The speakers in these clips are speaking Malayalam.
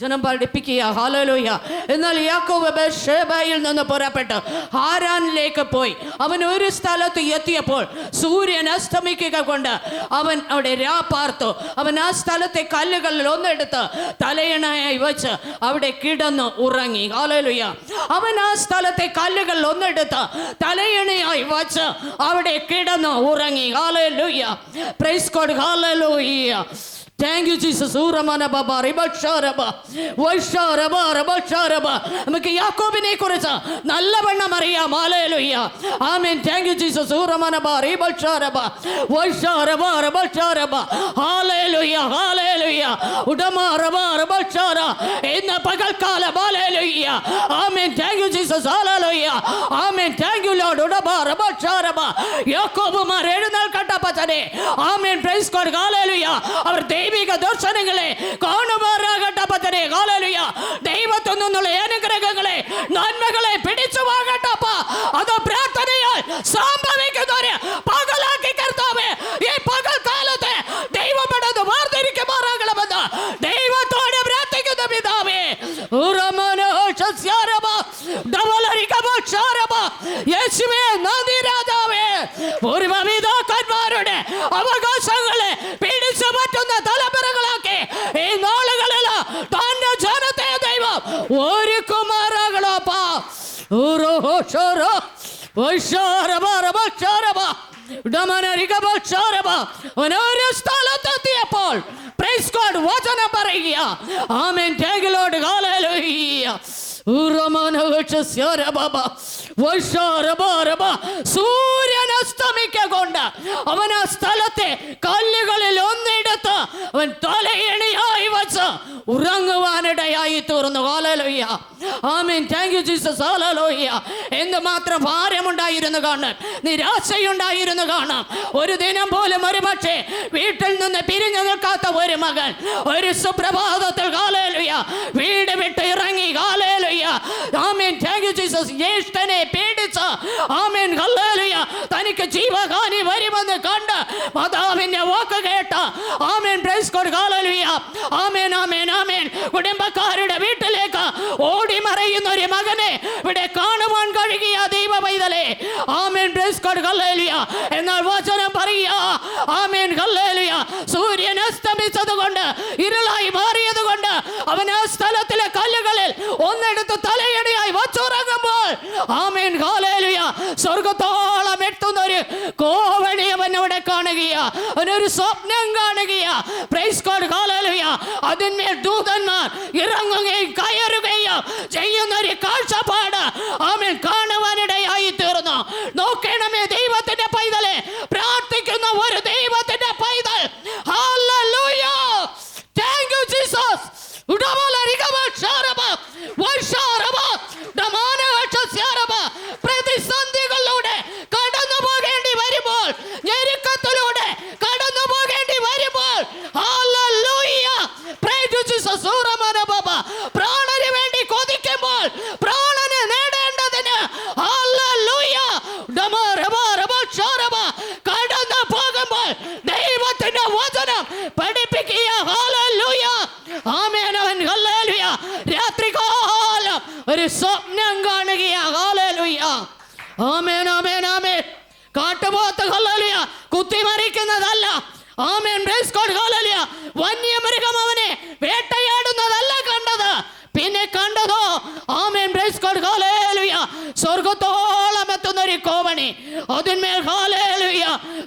ജനം പഠിപ്പിക്കുക ഹാലലോയ എന്നാൽ യാക്കോബ് ബേഷേബയിൽ നിന്ന് പുറപ്പെട്ട്. ഹാരാനിലേക്ക് പോയി. അവൻ ഒരു സ്ഥലത്ത് എത്തിയപ്പോൾ സൂര്യൻ അസ്തമിക്കുക കൊണ്ട് അവൻ അവിടെ രാ പാർത്തു. അവൻ ആ സ്ഥലത്തെ കല്ലുകളിൽ ഒന്നെടുത്ത് തലയണയായി വെച്ച് അവിടെ കിടന്ന് ഉറങ്ങി. ഹാലലുയ അവൻ ആ സ്ഥലത്തെ കല്ലുകളിൽ ഒന്നെടുത്ത് തലയണയായി വെച്ച് അവിടെ കിടന്ന് ഉറങ്ങി. ഹാലലുയ പ്രൈസ് കോഡ് ഹാലലുയ താങ്ക് യു ജീസസ് നമുക്ക് യാക്കോബിനെ കുറിച്ച് നല്ലവണ്ണം അറിയാം ഹാലേലുയ്യ ആമേൻ താങ്ക് യു ജീസസ് ഇന്ന് പകൽക്കാലം ഹാലേലുയ്യ ആമേൻ താങ്ക് യു ജീസസ് ഹാലേലുയ്യ ആമേൻ ഉടമ റബക്ഷാരബ യാക്കോബുമാർ എഴുന്നേൽക്കട്ടെ പച്ചനെ ആമേൻ പ്രൈസ് കോഡ് ഹാലേലുയ്യ അവർ ദൈവിക ദർശനങ്ങളെ കാണുമാറാകട്ടെ പച്ചനെ ഹാലേലുയ്യ ദൈവത്തിൽ നിന്നുള്ള അനുഗ്രഹങ്ങളെ നന്മകളെ പിടിച്ചു വാങ്ങട്ടപ്പ അത് പ്രാർത്ഥനയാൽ യേശുവേ നന്ദി രാജാവേ. പൂർവപിതാക്കന്മാരുടെ അവകാശങ്ങളെ പിടിച്ചു മാറ്റുന്ന തലമുറകളാക്കി ഈ നാളുകളിൽ തന്റെ ജനത്തെ ദൈവം ഒരു കുമാരകളപ്പാ ഒരു സ്ഥലത്തെത്തിയപ്പോൾ വചനം പറയുക. ആമേൻ. ടേഗിലോട് ഹല്ലേലൂയ സൂര്യൻ അസ്തമിക്കൊണ്ട് അവൻ ആ സ്ഥലത്തെ കല്ലുകളിൽ ഒന്നെടുത്ത് അവൻ തലയണിയായി വച്ച് ഉറങ്ങുവാനിടയായി തീർന്നു. കാലലോയ്യ ആമീൻ. താങ്ക് യു ജീസസ് ഹാലലോയ്യ എന്ത് മാത്രം ഭാരമുണ്ടായിരുന്നു കാണാം നിരാശയുണ്ടായിരുന്നു കാണാം ഒരു ദിനം പോലും ഒരു പക്ഷേ വീട്ടിൽ നിന്ന് പിരിഞ്ഞു നിൽക്കാത്ത ഒരു മകൻ ഒരു സുപ്രഭാതത്തിൽ ഹാലേലുയ വീട് വിട്ട് ഇറങ്ങി ആമേൻ. താങ്ക് യു ജീസസ് ജ്യേഷ്ഠനെ പേടിച്ച്. ആമേൻ. ഹല്ലേലൂയ. തനിക്ക് ജീവഹാനി വരുമെന്ന് കണ്ട് മാതാവിന്റെ വാക്ക് കേട്ട. ആമേൻ. പ്രൈസ് ഗോഡ് ഹല്ലേലൂയ ആമേൻ ആമേൻ ആമേൻ. കുടുംബക്കാരുടെ വീട്ടിലേക്ക് ഓടി മറയുന്ന ഒരു മകനെ ഇവിടെ കാണുവാൻ കഴിയുക ദൈവ പൈതലേ ആമേൻ. പ്രൈസ് ഗോഡ് ഹല്ലേലൂയ എന്നാൽ വചനം പറയുക ആമേൻ ഹല്ലേലൂയ സൂര്യൻ അസ്തമിച്ചത് കൊണ്ട് ഇരുളായി മാറിയത് കൊണ്ട് അവൻ ആ സ്ഥലത്തിലെ കല്ലുകളിൽ ഒന്നെടുത്ത് തലയടിയായി വച്ചുറങ്ങുമ്പോൾ ആമേൻ ഹാലേലുയ സ്വർഗത്തോളം എത്തുന്ന ഒരു കോവണി അവൻ അവിടെ കാണുകയാ. അവനൊരു സ്വപ്നം കാണുകയാ. പ്രൈസ് കോഡ് ഹാലേലുയ അതിന്മേൽ ദൂതന്മാർ ഇറങ്ങുകയും കയറുകയും ചെയ്യുന്ന ഒരു കാഴ്ചപ്പാട് ആമേൻ കാണുവാനിടയായി തീർന്നു നോക്കണമേ ദൈവത്തിന്റെ പൈതലെ പ്രാർത്ഥിക്കുന്ന ഒരു ദൈവത്തിന്റെ പൈതൽ ഹല്ലേലൂയ താങ്ക് യു ജീസസ് പ്രതിസന്ധികളിലൂടെ കടന്നു പോകേണ്ടി വരുമ്പോൾ ഞെരുക്കത്തിലൂടെ കടന്നു പോകേണ്ടി വരുമ്പോൾ Hallelujah. Pray to Jesus. ഊറമനബബ. പ്രാണന് വേണ്ടി കൊതിക്കുമ്പോൾ പ്രാണനെ നേടേണ്ടതിന് Hallelujah. ഡമറബ, റബ, ക്ഷാരബ. കടന്നു പോകുമ്പോൾ ദൈവത്തിന്റെ വചനം പഠിപ്പിക്കുക Hallelujah. ആമേൻ അവൻ ഹല്ലേലൂയ രാത്രികാലം ഒരു സ്വപ്നം കാണുകയാ ഹല്ലേലൂയ ആമേൻ ആമേൻ ആമേൻ കാട്ടുപോത്ത് ഹല്ലേലൂയ കുത്തിമറിക്കുന്നതല്ല ആമേൻ പ്രൈസ് ഗോഡ് ഹല്ലേലൂയ വന്യമൃഗം അവനെ വേട്ടയാടുന്നതല്ല കണ്ടത് പിന്നെ കണ്ടതോ ആമേൻ പ്രൈസ് ഗോഡ് ഹല്ലേലൂയ സ്വർഗത്തോളം എത്തുന്ന ഒരു കോവണി അതിന്മേൽ ഹല്ലേലൂയ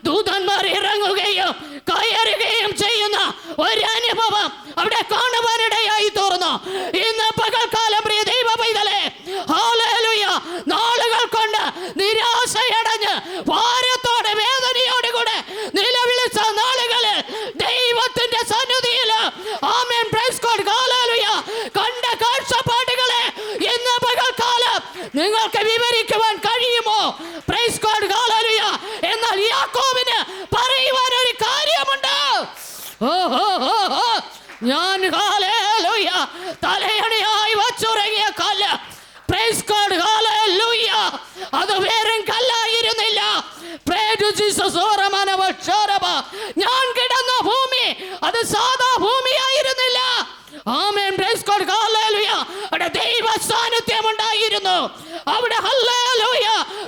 ദൂതന്മാർ ഇറങ്ങുകയും കയറുകയും ചെയ്യുന്ന ഒരു അനുഭവം അവിടെ കാണുവാനിടയായി തീർന്നു ഇന്ന് പകൽക്കാലം പ്രിയ ദൈവ പൈതലേ ഹല്ലേലൂയ നാളുകൾ കൊണ്ട് നിരാശയടഞ്ഞ് ഭാരത്തോടെ വേദനയോടെ കൂടെ നിലവിളിച്ച നാളുകളിൽ ദൈവത്തിന്റെ സന്നിധിയിൽ ആമേൻ പ്രൈസ് ഗോഡ് ഹല്ലേലൂയ കണ്ട കാഴ്ചപ്പാടുകളെ ഇന്ന് പകൽക്കാലം നിങ്ങൾക്ക് വിവരിക്കുവാൻ കഴിയുമോ പ്രൈസ് ഗോഡ് ഹല്ലേലൂയ എന്നാൽ യാക്കോബിന് പറയുവാൻ ഒരു കാര്യമുണ്ട് ഓ, ഓ, ഓ, ഓ. ഞാൻ ഹല്ലേലൂയ തലയണയായി വച്ചുറങ്ങിയ കല്ല് പ്രൈസ് ഗോഡ് ഹല്ലേലൂയ അത് വേറെ കല്ലായിരുന്നില്ല Pray to Jesus, ഓരമനവ ക്ഷോരമ. ഞാൻ കിടന്ന ഭൂമി അത് സാധാ ഭൂമിയായിരുന്നില്ല ആമേൻ പ്രൈസ് ഗോഡ് ദൈവ സാന്നിധ്യം ഉണ്ടായിരുന്നു അവിടെ ഹല്ലേലൂയ.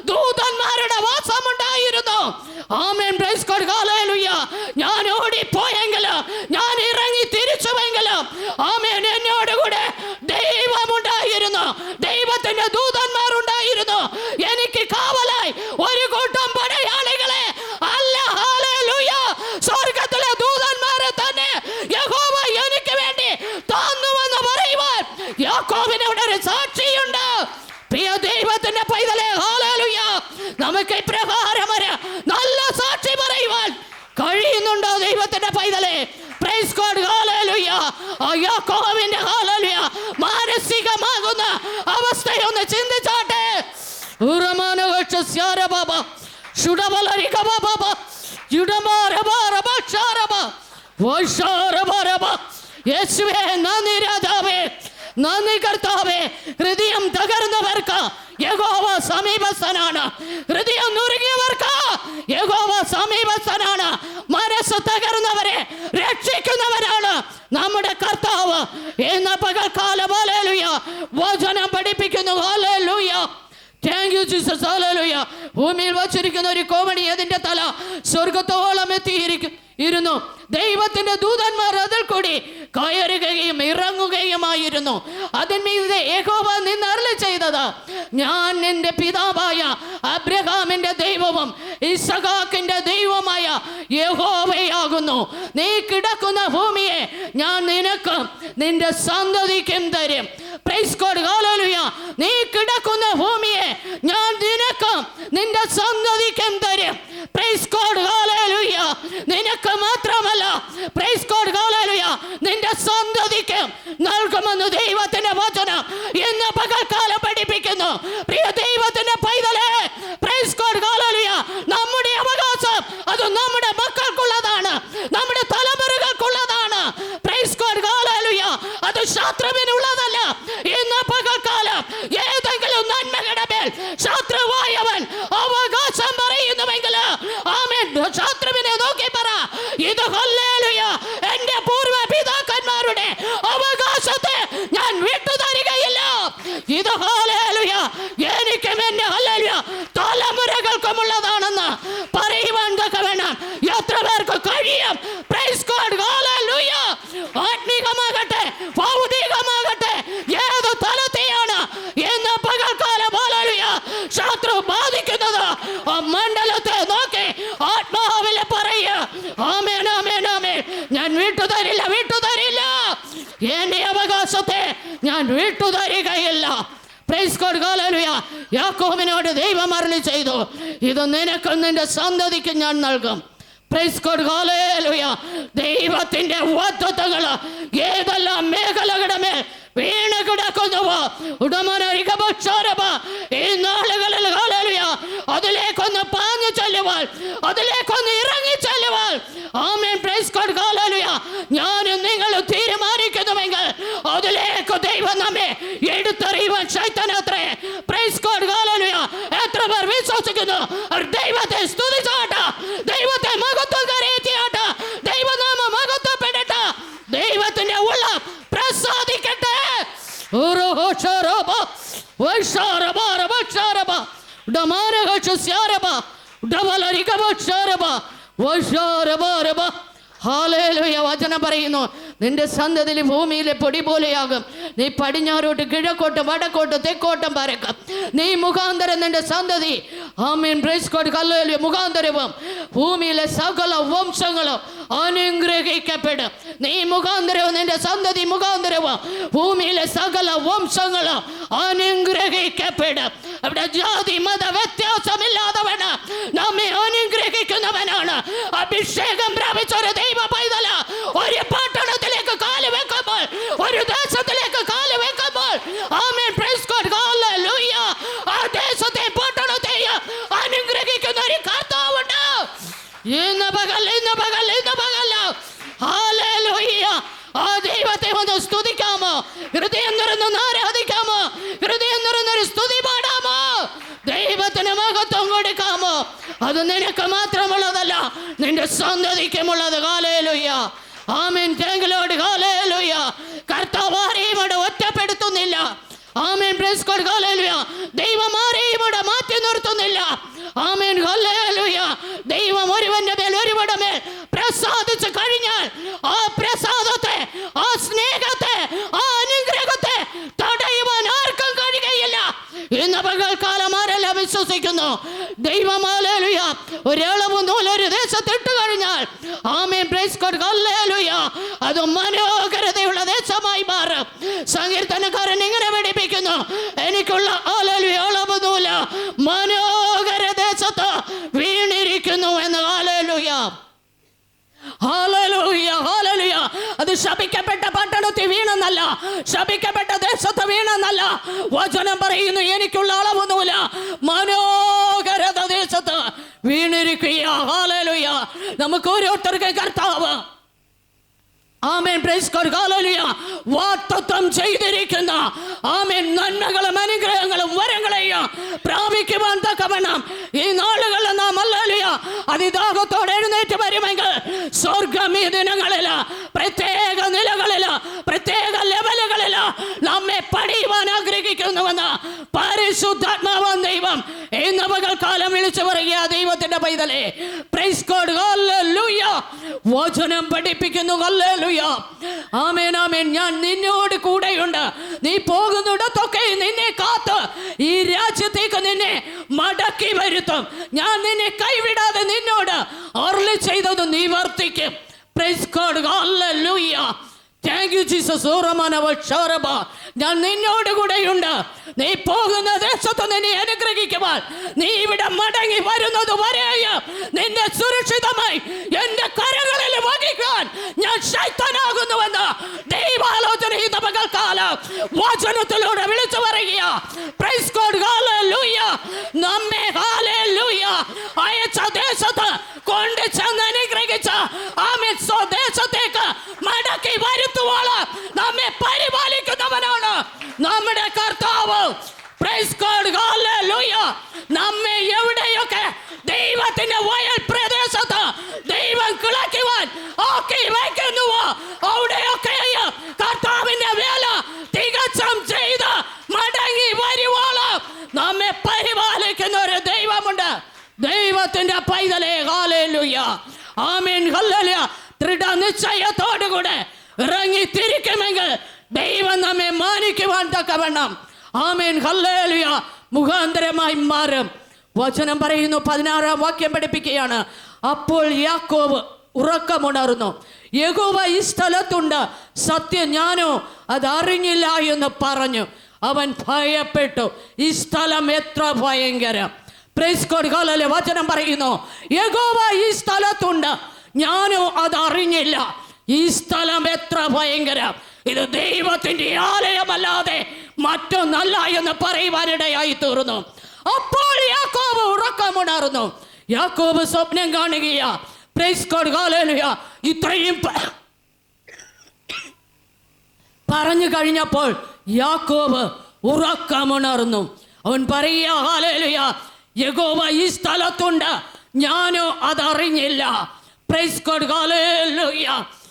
ദൂതന്മാരുടെ വാസമുണ്ടായിരുന്നു. ആമേൻ. Praise God. ഹല്ലേലൂയ ഞാൻ ഓടിപ്പോയെങ്കിൽ ഞാൻ ഇറങ്ങി തിരിച്ചുവെങ്കിൽ ആമേൻ എന്നോട് കൂടെ ദൈവമുണ്ടായിരുന്നു ദൈവത്തിന്റെ ദൂതന്മാർ ഉണ്ടായിരുന്നു എനിക്ക് കാവലായി ഒരു കൂട്ടം പടയാളികളെ അല്ല ഹല്ലേലൂയ സ്വർഗത്തിലെ ദൂതന്മാരെ തന്നെ യഹോവ എനിക്ക് വേണ്ടി തന്നുവെന്ന് പറയുവാൻ യാക്കോബിനോട് ഒരു സാക്ഷിയുണ്ട് പ്രിയ ദൈവത്തിന്റെ പൈതലെ ഹല്ലേലൂയ നമുക്ക് ഇപ്രകാരം ഒരു നല്ല സാക്ഷി പറയുവാൻ കഴിയുന്നുണ്ടോ ദൈവത്തിന്റെ പൈതലെ പ്രൈസ് ഗോഡ് ഹല്ലേലൂയ ആ യാക്കോബിന്റെ ഹല്ലേലൂയ മാനസികമാകുന്ന അവസ്ഥയൊന്ന് ചിന്തിച്ചാട്ടെ ഉറമാനവക്ഷസ്യാര ബാബ ശുഡബലരിക ബാബ യുഡമാരബാരബക്ഷാരബ വൈശാരബാരബ യേശുവേ നന്ദി രാജാവേ. നന്ദി കർത്താവേ. ഹൃദയം തകർന്നവർക്ക്. യഗോവ സമീപസ്ഥനാണ്. ഹൃദയം നുറുങ്ങിയവർക്ക്. യഗോവ സമീപസ്ഥനാണ്. മനസ്സ് തകർന്നവരെ രക്ഷിക്കുന്നവരാണ് നമ്മുടെ കർത്താവ്. എന്ന പകൽക്കാലം വചനം പഠിപ്പിക്കുന്നു. ഹാലേലുയ താങ്ക് യു ജീസസ് ഹല്ലേലൂയ ഭൂമിയിൽ വച്ചിരിക്കുന്ന ഒരു കോമഡി അതിന്റെ തല സ്വർഗത്തോളം എത്തിയിരിക്കും ഇരുന്നു. ദൈവത്തിന്റെ ദൂതന്മാർ അതിൽ കൂടി കയറുകയും ഇറങ്ങുകയുമായിരുന്നു. അതിന്മീതെ യഹോവ നിന്ന് അരുളി ചെയ്തത്. ഞാൻ നിന്റെ പിതാവായ അബ്രഹാമിന്റെ ദൈവവും ഇസഹാക്കിന്റെ ദൈവമായ യഹോവയാകുന്നു. നീ കിടക്കുന്ന ഭൂമിയെ ഞാൻ നിനക്കും നിന്റെ സന്തതിക്കും തരും. നീ കിടക്കുന്ന നിന്റെ സന്തതിക്കും തരും പ്രൈസ് ഗോഡ് ഹല്ലേലൂയ നിനക്ക് മാത്രമല്ല പ്രൈസ് ഗോഡ് ഹല്ലേലൂയ നിന്റെ സന്തതിക്കും നൽകുമെന്ന് ദൈവത്തിന്റെ വചനം ഇന്ന് പകൽക്കാലം പഠിപ്പിക്കുന്നു പ്രിയ ദൈവത്തിന്റെ പൈതലേ പ്രൈസ് ഗോഡ് ഹല്ലേലൂയ നമ്മുടെ അവകാശം അത് നമ്മുടെ മക്കൾക്കുള്ളതാണ് നമ്മുടെ തലമുറകൾക്കുള്ളതാണ് പ്രൈസ് ഗോഡ് ഹല്ലേലൂയ അത് ശത്രുവിനുള്ളതല്ല ഇന്ന് പകൽക്കാലം ഏതെങ്കിലും നന്മകളുടെ മേൽ ശത്രുവായവൻ അവകാശം പറയുന്നുവെങ്കിൽ ആമേൻ ശത്രുവിനെ നോക്കി പറ ഇത് ഹല്ലേലൂയ എന്റെ പൂർവ പിതാക്കന്മാരുടെ അവകാശത്തെ ഞാൻ വിട്ടുതരികയില്ല ഇത് ഹല്ലേലൂയ എനിക്കും എന്റെ ഹല്ലേലൂയ തലമുറകൾക്കുമുള്ളതാണെന്ന് പറയുവാൻ തക്ക വേണം എത്ര പേർക്ക് കഴിയും പ്രൈസ് ഗോഡ് ഹല്ലേലൂയ ആത്മീകമാകട്ടെ ഭൗതികമാകട്ടെ ഏത് തലത്തെയാണ് എന്ന് പകൽക്കാലം ഹല്ലേലൂയ ശത്രു ബാധിക്കുന്നത് ആ മണ്ഡലത്തെ നോക്കി ആത്മാവിലെ പറയുക ആമേൻ ആമേൻ ആമേൻ ഞാൻ വിട്ടുതരില്ല വിട്ടുതരില്ല എന്റെ അവകാശത്തെ ഞാൻ വിട്ടുതരികയില്ല പ്രൈസ് ഗോഡ് ഹല്ലേലൂയ യാക്കോബിനോട് ദൈവം അരളി ചെയ്തു ഇത് നിനക്കും നിന്റെ സന്തതിക്ക് ഞാൻ നൽകും. ദൈവത്തിന്റെ വാഗ്ദത്തങ്ങൾ ഏതെല്ലാം മേഖലകളുടെ മേൽ വീണ് കിടക്കുന്നുവോ? ഉടമനരികപക്ഷാരവ ഈ നാളുകളിൽ ഹല്ലേലൂയ അതിലേക്കൊന്ന് പാഞ്ഞു ചെല്ലുവാൻ അതിലേക്കൊന്ന് ഇറങ്ങി ചെല്ലുവാൻ. ആമേൻ. പ്രൈസ് ഗോഡ് ഹല്ലേലൂയ ഞാനും നിങ്ങൾ തീരുമാനിക്കുന്നുവെങ്കിൽ അതിലേക്ക് ദൈവം നമ്മെ എടുത്തെറിയുവാൻ ശൈത്തനത്രേ ದೈವತೆ, ಸ್ತುತಿಸೋ ಆಟ. ದೈವತೆ ಮಗುತ್ತದ ರೀತಿ ಆಟ. ದೈವನಾಮ ಮಗುತ್ತ ಪೆಡಟ ದೈವತನ ಉಳ್ಳ ಪ್ರಸಾದಿಕಟ ಓರೋ ಹೋಶಾರಬ ವೈಶಾರಬ ರಭಕ್ಷಾರಬ ಡಮಾರ ಹಚ ಸ್ಯಾರಬ ಡಬಲ ರಿಗಭಕ್ಷಾರಬ ವೈಶಾರಬ ರಭ ഹാലേലുയ വചനം പറയുന്നു. നിന്റെ സന്തതി ഭൂമിയിലെ പൊടി പോലെയാകും. നീ പടിഞ്ഞാറോട്ട് കിഴക്കോട്ട് വടക്കോട്ട് തെക്കോട്ടും പരക്കും. നീ മുഖാന്തരം നിന്റെ സന്തതി. ആമീൻ. ബ്രേസ്കോട്ട് കല്ലേലു മുഖാന്തരവും. ഭൂമിയിലെ സകല വംശങ്ങളും അനുഗ്രഹിക്കപ്പെടും. നീ മുഖാന്തരവും നിന്റെ സന്തതി മുഖാന്തരവും ഭൂമിയിലെ സകല വംശങ്ങളും അനുഗ്രഹിക്കപ്പെടും. അവിടെ ജാതി മത വ്യത്യാസമില്ലാതെ നമ്മെ അനുഗ്രഹിക്കുന്നവനാണ്. അഭിഷേകം പ്രാപിച്ച ഒരു ദൈവ പൈതല ഒരു പട്ടണത്തിലേക്ക് കാൽ വെക്കുമ്പോൾ ഒരു ദേശത്തിലേക്ക് കാൽ വെക്കുമ്പോൾ ആമേൻ പ്രൈസ് ഗോഡ് ഹല്ലേലൂയ ആ ദേശത്തെ പട്ടണത്തെയും അനുഗ്രഹിക്കുന്ന ഒരു കർത്താവുണ്ട് ഇന്ന് പകൽ ഇന്ന് പകൽ ഇന്ന് പകൽ ഹല്ലേലൂയ ആ ദൈവത്തെ ഒന്ന് സ്തുതിക്കാമോ ഹൃദയം നിറഞ്ഞൊന്ന് ആരാധിക്കാമോ ഹൃദയം നിറഞ്ഞൊരു സ്തുതി പാടാമോ ദൈവത്തിന് മഹത്വം കൊടുക്കാമോ അത് നിനക്ക് മാത്രമുള്ളതല്ല നിന്റെ സന്തതിക്കുമുള്ളത് കാലേലുയ്യ ആമീൻ. തേങ്കിലോട് കാലേലുയ്യ കർത്താവ് ആരെയും ഇവിടെ ഒറ്റപ്പെടുത്തുന്നില്ല. ആമേൻ. പ്രൈസ് ഗോഡ് ഹല്ലേലൂയ ദൈവം ആരെയും ഇവിടെ മാറ്റി നിർത്തുന്നില്ല. ആമേൻ. ഹല്ലേലൂയ ദൈവം ഒരുവന്റെ മേൽ ഒരുവിടെ മേൽ പ്രസാദിച്ചു കഴിഞ്ഞാൽ ആ പ്രസാദത്തെ ആ സ്നേഹത്തെ ആ അനുഗ്രഹത്തെ തടയുവാൻ ആർക്കും കഴിയുകയില്ല. ഇന്ന് പകൽക്കാലം ആരെല്ലാം വിശ്വസിക്കുന്നു? ദൈവമാലേലുയ ഒരളവ് നൂലൊരു ദേശത്തിട്ട് കഴിഞ്ഞാൽ ആമേൻ. പ്രൈസ് ഗോഡ് ഹല്ലേലൂയ അത് മനോഹരതയുള്ള ദേശമായി മാറും. സങ്കീർത്തനക്കാരൻ ഇങ്ങനെ പഠിപ്പിക്കുന്നു? എനിക്കുള്ള ഹല്ലേലൂയ അളവ് മനോഹര ദേശത്ത് വീണിരിക്കുന്നു എന്ന് ഹല്ലേലൂയ ഹല്ലേലൂയ, ഹല്ലേലൂയ. അത് ശപിക്കപ്പെട്ട പട്ടണത്തിൽ വീണെന്നല്ല. ശപിക്കപ്പെട്ട ദേശത്ത് വീണെന്നല്ല. വചനം പറയുന്നു എനിക്കുള്ള അളവൊന്നുമില്ല ദേശത്ത് വീണിരിക്കുക നമുക്ക് ഓരോരുത്തർക്ക് കർത്താവ്. ആമേൻ. വാഗ്ദത്തം ചെയ്തിരിക്കുന്ന ആമേൻ. നന്മകളും അനുഗ്രഹങ്ങളും വരങ്ങളെയും പ്രാപിക്കുവാൻ തക്കവണ്ണം ഈ നാളുകളിൽ നാം അല്ലലിയ അതിദാഹത്തോടെ എഴുന്നേറ്റ് വരുമെങ്കിൽ സ്വർഗം ഈ ദിനങ്ങളിൽ പ്രത്യേക നിലകളിൽ പ്രത്യേക ലെവലുകളിൽ നമ്മെ പണിയുവാൻ ആഗ്രഹിക്കുന്നുവെന്ന് ഇന്ന് പകൽക്കാലം വിളിച്ചു പറയുക ദൈവത്തിന്റെ പൈതലേ. പ്രൈസ് കോഡ് വചനം പഠിപ്പിക്കുന്നു. ആമേൻ ആമേൻ. ഞാൻ നിന്നോട് കൂടെയുണ്ട്. നീ പോകുന്നിടത്തൊക്കെ നിന്നെ കാത്ത്. ഈ രാജ്യത്തേക്ക് നിന്നെ മടക്കി വരുത്തും. ഞാൻ നിന്നെ കൈവിടാതെ നിന്നോട് അരുളി ചെയ്തത് നീ വർത്തിക്കും. Praise God thank you Jesus ഞാൻ നിന്നോട് കൂടെയുണ്ട്. നീ പോകുന്ന ദേശത്ത് നിന്നെ അനുഗ്രഹിക്കുവാൻ. നീ ഇവിടെ മടങ്ങി വരുന്നത് വരെയും നിന്നെ സുരക്ഷിതമായി എന്റെ കരങ്ങളിൽ വഹിക്കാൻ ഞാൻ ശൈത്തനാകുന്നുവെന്ന് ദൈവാലോചന വചനത്തിലൂടെ വിളിച്ചു പറയുക. പ്രൈസ് ഹല്ലേലൂയ അയച്ച ദേശത്ത് കൊണ്ട് ചെന്ന് അനുഗ്രഹിച്ച ആമേൻ സ്വദേശത്തേക്ക് മടക്കി വരുത്തുവാൾ നമ്മെ പരിപാലിക്കുന്നവനാണ്. നമ്മുടെ കർത്താവ്. നമ്മെ എവിടെയൊക്കെ ദൈവത്തിന്റെ വയൽ പ്രദേശത്ത് ദൈവം കിളക്കുവാൻ ആക്കി വയ്ക്കുന്നുവോ? അവിടെയൊക്കെ കർത്താവിന്റെ വേല തികച്ചും ചെയ്ത് മടങ്ങി വരുവോളം നമ്മെ പരിപാലിക്കുന്ന ഒരു ദൈവമുണ്ട്. ദൈവത്തിന്റെ പൈതലേ. ഹാലേലുയ ആമീൻ ഹല്ലേലൂയ ദൃഢനിശ്ചയത്തോടുകൂടെ ഇറങ്ങി തിരിക്കുമെങ്കിൽ ദൈവം നമ്മെ മാനിക്കുവാൻ തക്കവണ്ണം. ആമേൻ. ഹല്ലേലൂയ. മുഖാന്തരമായി മാറും. വചനം പറയുന്നു പതിനാറാം വാക്യം പഠിപ്പിക്കുകയാണ്. അപ്പോൾ യാക്കോബ് ഉറക്കമുണർന്നു യഹോവ ഈ സ്ഥലത്തുണ്ട് സത്യം ഞാനോ അത് അറിഞ്ഞില്ല എന്ന് പറഞ്ഞു. അവൻ ഭയപ്പെട്ടു ഈ സ്ഥലം എത്ര ഭയങ്കരം. പ്രൈസ് ഗോഡ് ഹല്ലേലൂയ. വചനം പറയുന്നു യഹോവ ഈ സ്ഥലത്തുണ്ട് ഞാനോ അത് അറിഞ്ഞില്ല ഈ സ്ഥലം എത്ര ഭയങ്കരം. ഇത് ദൈവത്തിന്റെ ആലയമല്ലാതെ മറ്റൊന്നല്ല എന്ന് പറയുവാനിടയായി തീർന്നു. അപ്പോൾ യാക്കോബ് ഉറക്കമുണർന്നു. യാക്കോബ് സ്വപ്നം കാണുകയാ. പ്രൈസ് ഇത്രയും പറഞ്ഞു കഴിഞ്ഞപ്പോൾ യാക്കോബ് ഉറക്കമുണർന്നു. അവൻ പറയുക ഈ സ്ഥലത്തുണ്ട്. ഞാനോ അതറിഞ്ഞില്ല. പ്രൈസ് ഗോഡ് കാലേലുയാ ശുടമനരികഭക്ഷാരഭ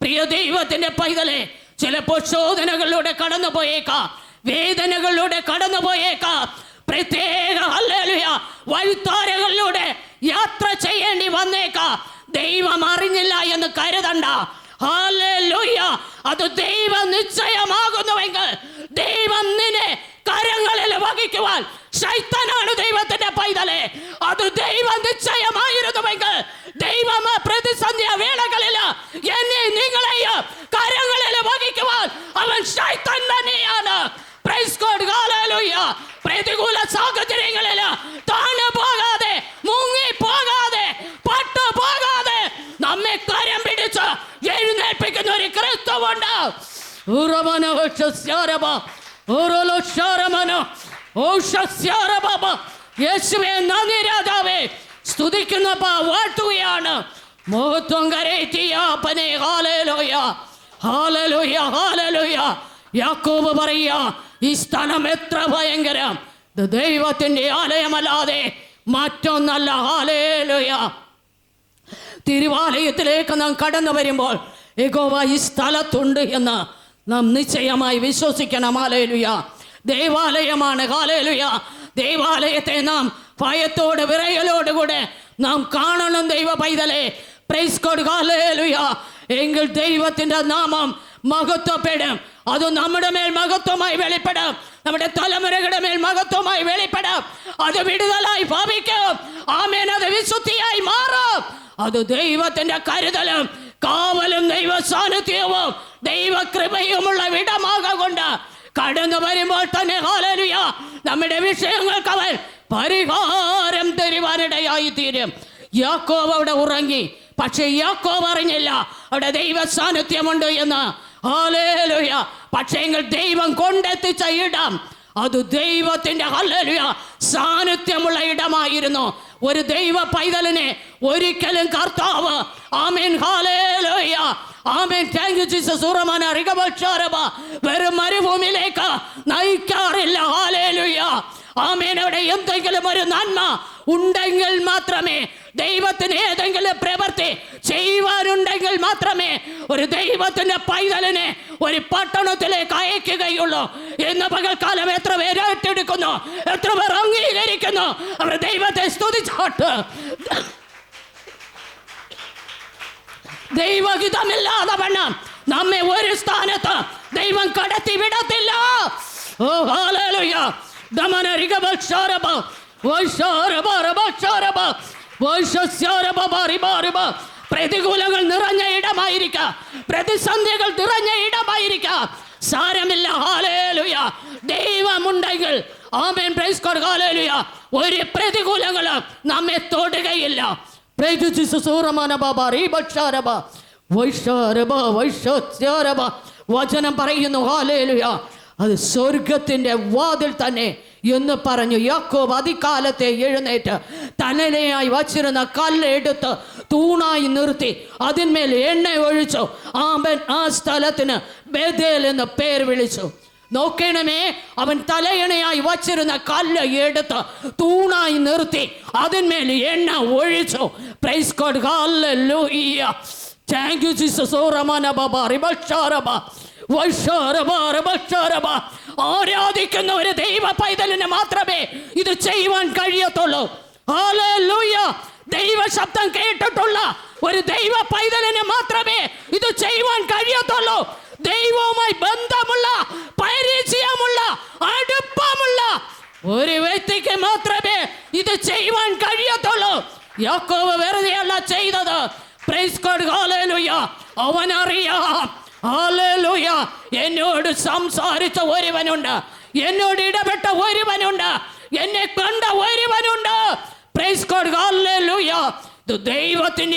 പ്രിയ ദൈവത്തിന്റെ പൈതലെ ചിലപ്പോൾ ശോധനകളിലൂടെ കടന്നു പോയേക്കാം വേദനകളിലൂടെ കടന്നു പോയേക്കാം പ്രത്യേക വഴിത്താരകളിലൂടെ യാത്ര ചെയ്യേണ്ടി വന്നേക്കാം. ദൈവം അറിഞ്ഞില്ല എന്ന് കരുതണ്ട. അത് ദൈവം നിശ്ചയമാകുന്നുവെങ്കിൽ ദൈവം നിന്നെ കരങ്ങളിൽ വഹിക്കുവാൻ ശൈത്തനാണ് ദൈവത്തിന്റെ പൈതലെ. അത് ദൈവ നിശ്ചയമായിരുന്നുവെങ്കിൽ ദൈവം പ്രതിസന്ധി വേളകളിൽ എന്നെ നിങ്ങളെയും കരങ്ങളിൽ വഹിക്കുവാൻ അവൻ ശൈത്തൻ തന്നെയാണ്. പ്രതികൂല സാഹചര്യങ്ങളിൽ താണു പോകാതെ മുങ്ങി പോകാതെ രാജാവേ. സ്തുതിക്കുന്ന വാഴ്ത്തുകയാണ് മഹത്വം ഹാലലുയ ഹാലലുയ യാക്കോബ് ഈ സ്ഥലം എത്ര ഭയങ്കരം. ഇത് ആലയമല്ലാതെ മറ്റൊന്നല്ല. ഹാലേലുയ. തിരുവാലയത്തിലേക്ക് നാം കടന്നു വരുമ്പോൾ യഹോവ ഈ സ്ഥലത്തുണ്ട് എന്ന് നാം നിശ്ചയമായി വിശ്വസിക്കണം. ഹാലേലുയ ദേവാലയമാണ്. ഹാലേലുയ ദേവാലയത്തെ നാം ഭയത്തോട് വിറയലോടുകൂടെ നാം കാണണം ദൈവ പൈതലെ. പ്രൈസ് കോഡ് ഹാലേലുയ എങ്കിൽ ദൈവത്തിന്റെ നാമം മഹത്വപ്പെടും. അത് നമ്മുടെ മേൽ മഹത്വമായി വെളിപ്പെടും. നമ്മുടെ തലമുറകളുടെ മേൽ മഹത്വമായി വെളിപ്പെടും. അത് വിടുതലായി ഭാവിക്കും. ആമേൻ. അത് വിശുദ്ധിയായി മാറും. അത് ദൈവത്തിന്റെ കരുതലും കാവലും ദൈവ സാന്നിധ്യവും ദൈവകൃപയുമുള്ള വിടമാകൊണ്ട് കടന്നു വരുമ്പോൾ തന്നെ ഹാലലുയ നമ്മുടെ വിഷയങ്ങൾക്ക് അവൻ പരിഹാരം തരുവാനിടയായി തീരും യാക്കോവ് അവിടെ ഉറങ്ങി. പക്ഷേ യാക്കോവ് അറിഞ്ഞില്ല അവിടെ ദൈവ സാന്നിധ്യമുണ്ട് എന്ന്. ഹാലേലുയ പക്ഷേ ദൈവം കൊണ്ടെത്തിച്ച ഇടം അത് ദൈവത്തിന്റെ ഹല്ലലുയ സാന്നിധ്യമുള്ള ഇടമായിരുന്നു. ഒരു ദൈവ പൈതലിനെ ഒരിക്കലും കർത്താവ്. ആമേൻ. ഹാലേലോയ ആമേൻ. താങ്ക് യു ജീസസ് ഉറമാന റിഗബക്ഷാരബ വെറും മരുഭൂമിയിലേക്ക് നയിക്കാറില്ല. ഹാലേലൂയ ആമേൻ. അവിടെ എന്തെങ്കിലും ഒരു നന്മ ഉണ്ടെങ്കിൽ മാത്രമേ ദൈവത്തിന് ഏതെങ്കിലും പ്രവൃത്തി ചെയ്യുവാനുണ്ടെങ്കിൽ മാത്രമേ ഒരു ദൈവത്തിന്റെ പൈതലിനെ ഒരു പട്ടണത്തിലേക്ക് അയക്കുകയുള്ളൂ. ഇന്ന് പകൽക്കാലം എത്ര പേര് ഏറ്റെടുക്കുന്നു എത്ര പേർ അംഗീകരിക്കുന്നു? അവർ ദൈവത്തെ സ്തുതിച്ചോട്ട്. ദൈവഹിതമില്ലാതെ വണ്ണം നമ്മെ ഒരു സ്ഥാനത്ത് ദൈവം കടത്തി വിടത്തില്ല. ഓ ഹാലേലൂയ ദമന റിഗബക്ഷാരബ വൈശാരബ പ്രതികൂലങ്ങൾ നിറഞ്ഞ ഇടമായിരിക്ക. പ്രതിസന്ധികൾ നിറഞ്ഞ ഇടമായിരിക്ക. സാരമില്ല. ഹാലേലുയ ദൈവമുണ്ടെങ്കിൽ. ആമേൻ. പ്രൈസ് കൊടുക്കാലേലുയ ഒരു പ്രതികൂലങ്ങൾ നമ്മെ തൊടുകയില്ല. പ്രൈസ് ജീസസ് ഊറമാന ബാബ. റീബക്ഷാരബ വൈശസ്യാരബ വചനം പറയുന്നു. ഹാലേലുയ അത് സ്വർഗത്തിന്റെ വാതിൽ തന്നെ എന്ന് പറഞ്ഞു യാക്കോബ് അതികാലത്തെ എഴുന്നേറ്റ് തനലയായി വച്ചിരുന്ന കല്ലെടുത്ത് തൂണായി നിർത്തി. അതിന്മേൽ എണ്ണ ഒഴിച്ചു. ആമ്പൻ ആ സ്ഥലത്തിന് ബേദേൽ എന്ന് പേര് വിളിച്ചു. നോക്കണമേ അവൻ തലയണയായി വച്ചിരുന്ന കല്ല് എടുത്ത് തൂണായി നിർത്തി. അതിന്മേൽ എണ്ണ ഒഴിച്ചു. Praise God hallelujah thank you Jesus ഓ റമാന ബാബ റിബഷാരബ വൈശാരബ റിബഷാരബ ആരാധിക്കുന്ന ഒരു ദൈവ പൈതലിന് മാത്രമേ ഇത് ചെയ്യുവാൻ കഴിയത്തുള്ളൂ. ദൈവ ശബ്ദം കേട്ടിട്ടുള്ള ഒരു ദൈവ പൈതലിന് മാത്രമേ ഇത് ചെയ്യുവാൻ കഴിയത്തുള്ളൂ. ദൈവവുമായി ബന്ധമുള്ള പരിചയമുള്ള അടുപ്പമുള്ള ഒരു വ്യക്തിക്ക് മാത്രമേ ഇത് ചെയ്യുവാൻ കഴിയത്തുള്ളൂ. യാക്കോവ് വെറുതെയല്ല ചെയ്തത്. പ്രൈസ് എന്നോട് സംസാരിച്ച ഒരുവനുണ്ട്. എന്നോട് ഇടപെട്ട ഒരുവനുണ്ട്. എന്നെ കണ്ട ഒരുവനുണ്ട്. പ്രൈസ് ഗോഡ്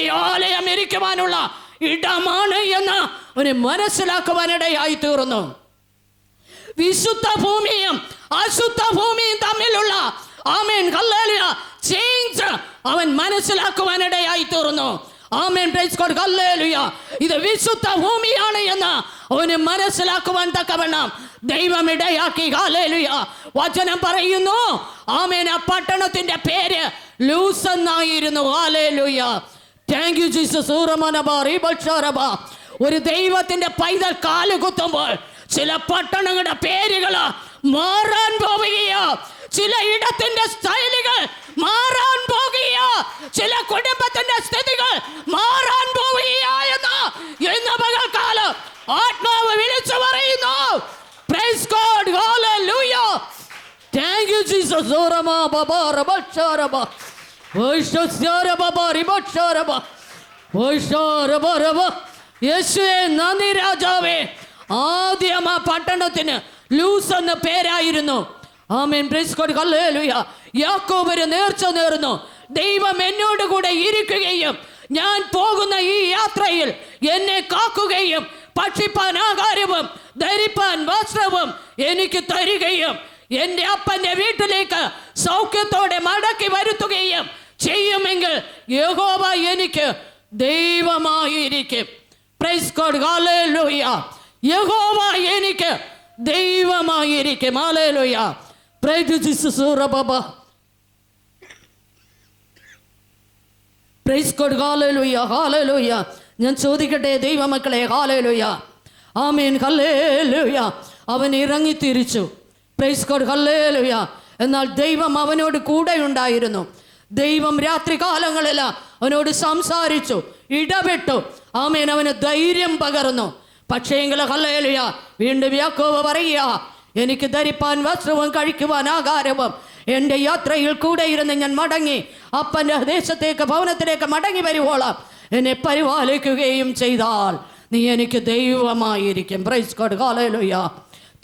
ആലയം ഇരിക്കുവാനുള്ള ഇടമാണ് എന്ന് അവന് മനസ്സിലാക്കുവാനിടയായി തീർന്നു. വിശുദ്ധ ഭൂമിയും അശുദ്ധ ഭൂമിയും തമ്മിലുള്ള ആമേൻ ചേഞ്ച് അവൻ മനസ്സിലാക്കുവാനിടയായി തീർന്നു. ആമേൻ. പ്രൈസ് കോഡ് ഹല്ലേലൂയ. ഇത് വിശുദ്ധ ഭൂമിയാണ് എന്ന് അവന് മനസ്സിലാക്കുവാൻ തക്കവണ്ണം ദൈവം ഇടയാക്കി. വചനം പറയുന്നു ആമേൻ ആ പട്ടണത്തിന്റെ പേര് ലൂസ് എന്നായിരുന്നു. ഹല്ലേലൂയ. താങ്ക് യു ജീസസ് ഒരു ദൈവത്തിന്റെ പൈതൽ കാൽ കുത്തുമ്പോൾ ചില പട്ടണങ്ങളുടെ പേരുകൾ മാറാൻ പോവുകയോ. ചില ഇടത്തിന്റെ സ്റ്റൈലുകൾ മാറാൻ പോകുകയോ ചില കുടുംബത്തിന്റെ സ്ഥിതികൾ മാറാൻ പോവുകയോ എന്ന് ഇന്ന് പകൽക്കാലം ആത്മാവ് വിളിച്ചു പറയുന്നു praise God hallelujah thank you ഓറമ ബബ രബ യേശുവേ നന്ദി രാജാവേ. ആദ്യം ആ പട്ടണത്തിന് ലൂസ് എന്ന പേരായിരുന്നു. ആമേൻ. പ്രൈസ് കോഡ് ഹല്ലേലൂയ യാക്കോബ് ഒരു നേർച്ച നേർന്നു. ദൈവം എന്നോട് കൂടെ ഇരിക്കുകയും ഞാൻ പോകുന്ന ഈ യാത്രയിൽ എന്നെ കാക്കുകയും ഭക്ഷിപ്പാൻ ആഹാരവും ധരിപ്പാൻ വസ്ത്രവും എനിക്ക് തരികയും എന്റെ അപ്പന്റെ വീട്ടിലേക്ക് സൗഖ്യത്തോടെ മടക്കി വരുത്തുകയും ചെയ്യുമെങ്കിൽ യഹോവ എനിക്ക് ദൈവമായിരിക്കും. പ്രൈസ് ഗോഡ് ഹല്ലേലൂയ യഹോവ എനിക്ക് ദൈവമായിരിക്കും. ഹല്ലേലൂയ പ്രൈസ് ജീസസ് റബബ പ്രൈസ് ഗോഡ് ഹല്ലേലൂയ ഞാൻ ചോദിക്കട്ടെ ദൈവമക്കളെ? ഹല്ലേലൂയ ആമേൻ ഹല്ലേലൂയ അവൻ ഇറങ്ങി തിരിച്ചു പ്രൈസ് കോഡ് ഹല്ലേലൂയ എന്നാൽ ദൈവം അവനോട് കൂടെ ഉണ്ടായിരുന്നു ദൈവം രാത്രി കാലങ്ങളിൽ അവനോട് സംസാരിച്ചു ഇടപെട്ടു. ആമേൻ അവന് ധൈര്യം പകർന്നു. പക്ഷേ എങ്കിൽ ഹല്ലേലൂയ വീണ്ടും യാക്കോവ് പറയുക എനിക്ക് ധരിപ്പാൻ വസ്ത്രവും കഴിക്കുവാൻ ആകാരവും. എന്റെ യാത്രയിൽ കൂടെ ഇരുന്ന് ഞാൻ മടങ്ങി. അപ്പന്റെ ദേശത്തേക്ക് ഭവനത്തിലേക്ക് മടങ്ങി വരുവോളാം. എന്നെ പരിപാലിക്കുകയും ചെയ്താൽ നീ എനിക്ക് ദൈവമായിരിക്കും. പ്രൈസ് കോഡ് ഹാലേലുയ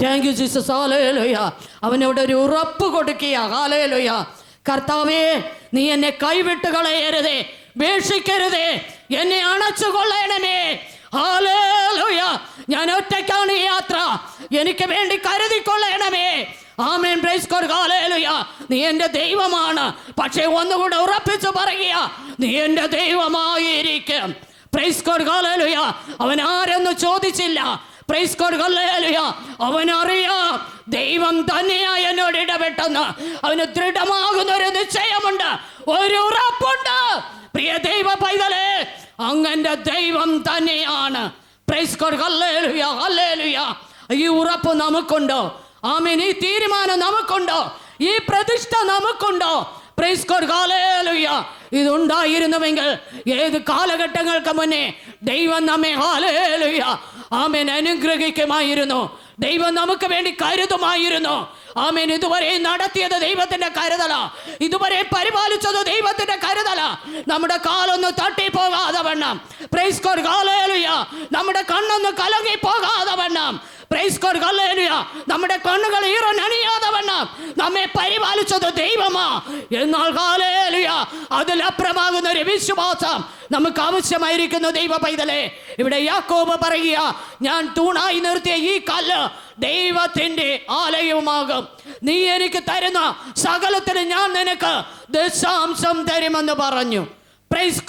താങ്ക് യു ജീസസ് ആലയലോയ അവനോട് ഒരു ഉറപ്പ് കൊടുക്കുക. ആലയലോയ കർത്താവേ നീ എന്നെ കൈവിട്ട് കളയരുതേ. വേഷിക്കരുതേ എന്നെ അണച്ചു കൊള്ളണമേ ആലയലോയ ഞാൻ ഒറ്റയ്ക്കാണ് ഈ യാത്ര. എനിക്ക് വേണ്ടി കരുതിക്കൊള്ളണമേ. ആമേൻ പ്രൈസ് കൊടുക്കാലേലുയ നീ എന്റെ ദൈവമാണ്. പക്ഷേ ഒന്നുകൂടെ ഉറപ്പിച്ചു പറയുക. നീ എന്റെ ദൈവമായിരിക്കും. പ്രൈസ് കൊടുക്കാലേലുയ അവൻ ആരെന്ന് ചോദിച്ചില്ല. അറിയാം ദൈവം തന്നെയാ എന്നോട് ഇടപെട്ടെന്ന്. അവന് ദൃഢമാകുന്ന ഒരു നിശ്ചയമുണ്ട്. ഒരു ഉറപ്പുണ്ട്. പ്രിയ ദൈവ പൈതലേ അങ്ങന്റെ ദൈവം തന്നെയാണ്. ഈ ഉറപ്പ് നമുക്കുണ്ടോ? ആമീൻ. ഈ തീരുമാനം നമുക്കുണ്ടോ? ഈ പ്രതിഷ്ഠ നമുക്കുണ്ടോ? ഇതുണ്ടായിരുന്നുവെങ്കിൽ ഏത് കാലഘട്ടങ്ങൾക്ക് മുന്നേ ദൈവം നമ്മെ ഹാലേലൂയ ആമേൻ. അനുഗ്രഹിക്കുമായിരുന്നു. ദൈവം നമുക്ക് വേണ്ടി കരുതുമായിരുന്നു. ആമേൻ. ഇതുവരെ നടത്തിയത് ദൈവത്തിന്റെ കരുതല. ഇതുവരെ പരിപാലിച്ചത് ദൈവത്തിന്റെ കരുതല. നമ്മുടെ കാലൊന്ന് തട്ടിപ്പോകാതെ വണ്ണം. നമ്മുടെ കണ്ണൊന്ന് കലങ്ങി പോകാതെ വണ്ണം. നമ്മുടെ കണ്ണുകൾ ഈറനണിയാതെ വണ്ണം നമ്മെ പരിപാലിച്ചത് ദൈവമാ. എന്നാൽ ഹാലേലൂയ അതിലപ്രമാകുന്ന ഒരു വിശ്വാസം നമുക്ക് ആവശ്യമായിരിക്കുന്നു ദൈവ പൈതലെ. ഇവിടെ യാക്കോബ് പറയുക ഞാൻ തൂണായി നിർത്തിയ ഈ കല്ല് ദൈവത്തിന്റെ ആലയവുമാകും. നീ എനിക്ക് തരുന്ന സകലത്തിന് ഞാൻ നിനക്ക് ദശാംശം തരുമെന്ന് പറഞ്ഞു. പ്രൈസ്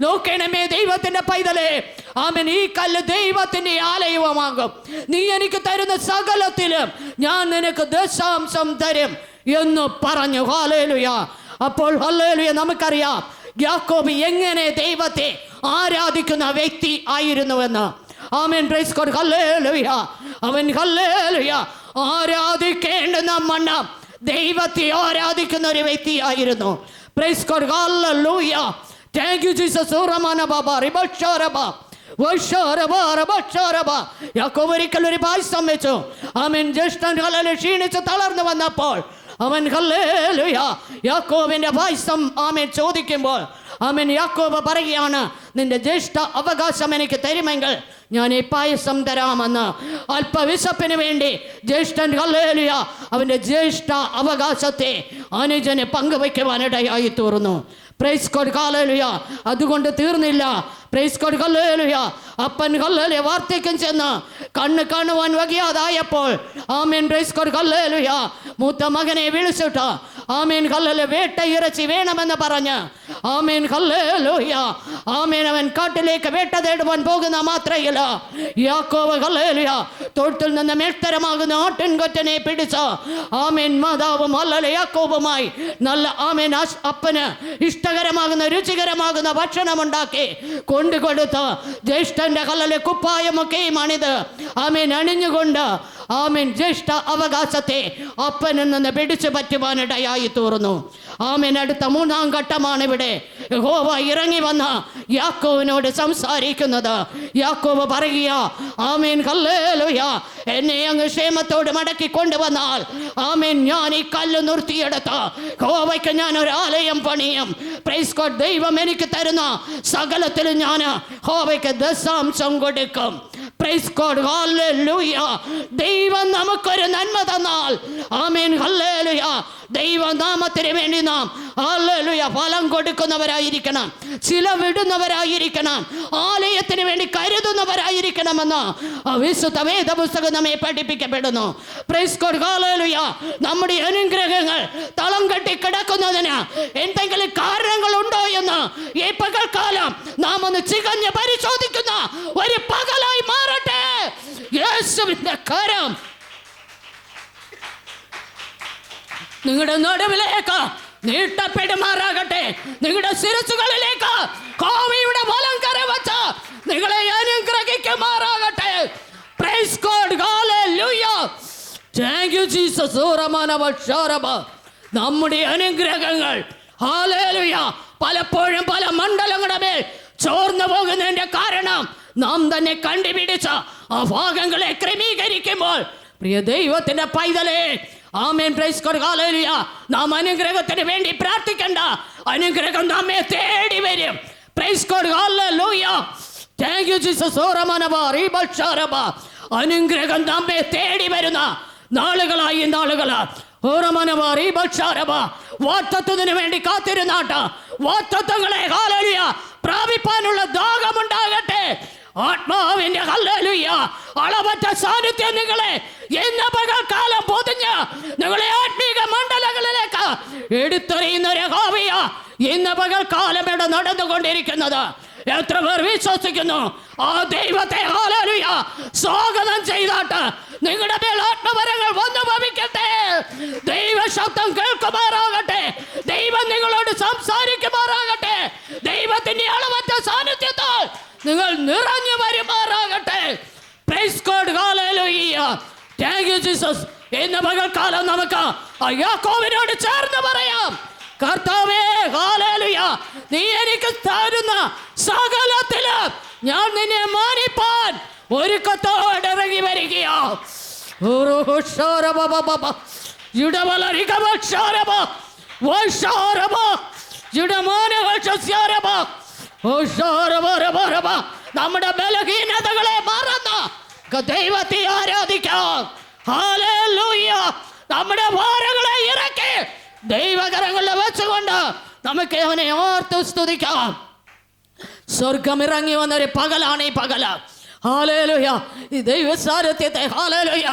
നോക്കണമേ ദൈവത്തിന്റെ പൈതലേ. ആമൻ. ഈ കല്ല് ദൈവത്തിന്റെ ആലയവമാകും. നീ എനിക്ക് തരുന്ന സകലത്തിലും ഞാൻ നിനക്ക് ദശാംശം തരും എന്ന് പറഞ്ഞു. ഹാലേലുയ അപ്പോൾ ഹല്ലേലുയ നമുക്കറിയാം യാക്കോബ് എങ്ങനെ ദൈവത്തെ ആരാധിക്കുന്ന വ്യക്തി ആയിരുന്നുവെന്ന്. ആമേൻ. പ്രൈസ് ഗോഡ് ഹല്ലേലൂയ. അവൻ ഹല്ലേലൂയ. ആരാധിക്കേണ്ടുന്ന മണ്ണം ദൈവത്തെ ആരാധിക്കുന്ന ഒരു വ്യക്തിയായിരുന്നു praise God hallelujah thank you Jesus ഓറമാന ബാബ റിബഷാരബ യാക്കോബ് ഒരിക്കൽ ഒരു പായസം വെച്ചു അവൻ ജ്യേഷ്ഠൻ കലല് ക്ഷീണിച്ച് തളർന്നു വന്നപ്പോൾ അവൻ ഹല്ലേലൂയ യാക്കോബിന്റെ പായസം ആമൻ ചോദിക്കുമ്പോൾ ആമൻ. യാക്കോബ് പറയുകയാണ് നിന്റെ ജ്യേഷ്ഠ അവകാശം എനിക്ക് തരുമെങ്കിൽ ഞാൻ ഈ പായസം തരാമെന്ന്. അല്പവിശപ്പിന് വേണ്ടി ജ്യേഷ്ഠൻ കല്ലേലിയ അവന്റെ ജ്യേഷ്ഠ അവകാശത്തെ അനുജന് പങ്കുവയ്ക്കുവാനിടയായി തീർന്നു. പ്രൈസ് കോഡ് കാലേലുയ അതുകൊണ്ട് തീർന്നില്ല. പ്രൈസ് കോഡ് കല്ലേലുയ അപ്പൻ കല്ലേലിയ വാർത്തയ്ക്കും ചെന്ന് കണ്ണ് കാണുവാൻ വകയാതായപ്പോൾ ആമീൻ. പ്രൈസ് കോഡ് കല്ലേലുയ മൂത്ത മകനെ വിളിച്ചിട്ട് ആമേൻ കല്ലല് വേട്ട ഇറച്ചി വേണമെന്ന് പറഞ്ഞ്. ആമേൻ കല്ലേലൂയ ആമേൻ അവൻ കാട്ടിലേക്ക് വേട്ട തേടുവാൻ പോകുന്ന മാത്രയില്ല. യാക്കോവ് കല്ലേലുയ തൊഴുത്തിൽ നിന്ന് മേൽത്തരമാകുന്ന ആട്ടിൻകൊറ്റനെ പിടിച്ച ആമേൻ മാതാവും അല്ലല യാക്കോബുമായി നല്ല ആമേൻ അപ്പന് ഇഷ്ടകരമാകുന്ന രുചികരമാകുന്ന ഭക്ഷണമുണ്ടാക്കി കൊണ്ടുകൊടുത്ത് ജ്യേഷ്ഠന്റെ കല്ലലെ കുപ്പായമൊക്കെയുമാണിത്. ആമേൻ അണിഞ്ഞുകൊണ്ട് ആമേൻ. ജ്യേഷ്ഠ അവകാശത്തെ അപ്പനിൽ നിന്ന് പിടിച്ചു പറ്റുവാനിടയായി തീർന്നു. ആമേൻ അടുത്ത മൂന്നാം ഘട്ടമാണ് ഇവിടെ. ഹോവ ഇറങ്ങി വന്ന യാക്കോവിനോട് സംസാരിക്കുന്നത്. യാക്കോവ് പറയുക ആമേൻ കല്ലേലുയ എന്നെ അങ്ങ് ക്ഷേമത്തോട് മടക്കി കൊണ്ടുവന്നാൽ ആമേൻ ഞാൻ ഈ കല്ല് നിർത്തിയെടുത്ത് ഹോവയ്ക്ക് ഞാൻ ഒരു ആലയം പണിയും. പ്രൈസ് ഗോഡ് ദൈവം എനിക്ക് തരുന്ന സകലത്തിലും ഞാൻ ഹോവയ്ക്ക് ദശാംശം കൊടുക്കും. പ്രൈസ് ഗോഡ് ഹല്ലേലൂയ ദൈവം നമുക്കൊരു നന്മ തന്നാൽ. ആമേൻ. ഹല്ലേലൂയ. ദൈവനാമത്തിന് വേണ്ടി നാം ഹല്ലേലൂയ ഫലം കൊടുക്കുന്നവരായിരിക്കണം ചില വിടുന്നവരായിരിക്കണം ആലയത്തിന് വേണ്ടി കരുതുന്നവരായിരിക്കണമെന്ന് വിശുദ്ധ വേദ പുസ്തകം നമ്മെ പഠിപ്പിക്കപ്പെടുന്നു. നമ്മുടെ അനുഗ്രഹങ്ങൾ തളം കെട്ടി കിടക്കുന്നതിന് എന്തെങ്കിലും കാരണങ്ങൾ ഉണ്ടോ എന്ന് ഈ പകൽക്കാലം നാം ഒന്ന് ചികഞ്ഞ് പരിശോധിക്കുന്ന ഒരു പകലായി മാറട്ടെ. യേശുവിന്റെ കരം. നിങ്ങളുടെ നടുവിലേക്ക് നീട്ടപ്പെടുമാറാകട്ടെ. നിങ്ങളുടെ ശിരസുകളിലേക്ക് കോവിയുടെ ബലം കരവച്ച് നിങ്ങളെ അനുഗ്രഹിക്കുമാറാകട്ടെ. Praise God hallelujah thank you Jesus നമ്മുടെ അനുഗ്രഹങ്ങൾ. ഹാലേലുയ പലപ്പോഴും പല മണ്ഡലങ്ങളുടെ മേൽ ചോർന്നു പോകുന്നതിന്റെ കാരണം നാം തന്നെ കണ്ടുപിടിച്ച ആ ഭാഗങ്ങളെ ക്രമീകരിക്കുമ്പോൾ പ്രിയ ദൈവത്തിന്റെ പൈതലേ ആമേൻ. പ്രൈസ് കൊടുക്കാലിയ നാം അനുഗ്രഹത്തിന് വേണ്ടി പ്രാർത്ഥിക്കണ്ട. അനുഗ്രഹം നമ്മെ തേടി വരും. പ്രൈസ് കൊടുക്കാലൂയ താങ്ക് യു ജീസസ് ഓറമനബ റീബൽഷാരബ അനുഗ്രഹം നമ്മെ തേടി വരുന്ന നാളുകളായി നാളുകളാ. ഓറമനബ റീബക്ഷാരബ വാർത്തത്വത്തിന് വേണ്ടി കാത്തിരുന്നാട്ട. വാർത്തത്വങ്ങളെ ഹാലലിയ പ്രാപിപ്പാനുള്ള ദാഹമുണ്ടാകട്ടെ. ആത്മാവിന്റെ ഹല്ലേലൂയ. അളവറ്റ സാന്നിധ്യം നിങ്ങളെ എന്ന പകൽക്കാലം പൊതിഞ്ഞ് നിങ്ങളെ ആത്മീക മണ്ഡലങ്ങളിലേക്ക് എടുത്തെറിയുന്ന ഒരു ഹോവിയ ഇന്ന് പകൽക്കാലം ഇവിടെ നടന്നുകൊണ്ടിരിക്കുന്നത്. എത്ര പേർ വിശ്വസിക്കുന്നു? ആ ദൈവത്തെ ഹാലലുയ സ്വാഗതം ചെയ്താട്ട് നിങ്ങളുടെ മേൽ ആത്മവരങ്ങൾ വന്നു ഭവിക്കട്ടെ. ദൈവ ശബ്ദം കേൾക്കുമാറാകട്ടെ. ദൈവം നിങ്ങളോട് സംസാരിക്കുമാറാകട്ടെ. ദൈവത്തിന്റെ അളവറ്റ സാന്നിധ്യത്താൽ നിങ്ങൾ നിറഞ്ഞു യു ജീസസ് ഇന്ന് പകൽക്കാലം നമുക്ക് ആ ചേർന്ന് പറയാം. കർത്താവേ ഹാലേലുയ നീ എനിക്ക് തരുന്ന സകലത്തിൽ ഞാൻ നിന്നെ മാനിപ്പാൻ ഒരുക്കത്തോടെ ഇറങ്ങി വരികയാ. ഓരോ ഷോരബബബബ. ഇടവലരികമ നമ്മുടെ ബലഹീനതകളെ മറന്ന് ദൈവത്തെ ആരാധിക്കാം. നമ്മുടെ ഭാരങ്ങളെ ഇറക്കി ദൈവകരങ്ങളിൽ വെച്ചുകൊണ്ട് നമുക്ക് അവനെ ഓർത്ത് സ്തുതിക്കാം. സ്വർഗം ഇറങ്ങി വന്നൊരു പകലാണ് ഈ പകല ഹാലേലുയ ഈ ദൈവ സാരഥ്യത്തെ ഹാലേലുയ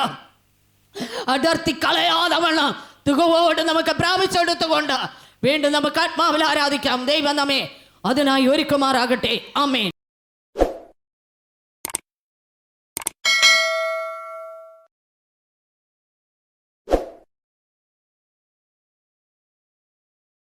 അടർത്തി കളയാതെ വണ്ണം തികവോട് നമുക്ക് പ്രാപിച്ചെടുത്തുകൊണ്ട് വീണ്ടും നമുക്ക് ആത്മാവിൽ ആരാധിക്കാം. ദൈവം നമ്മെ അതിനായി ഒരുക്കുമാറാകട്ടെ ആമേൻ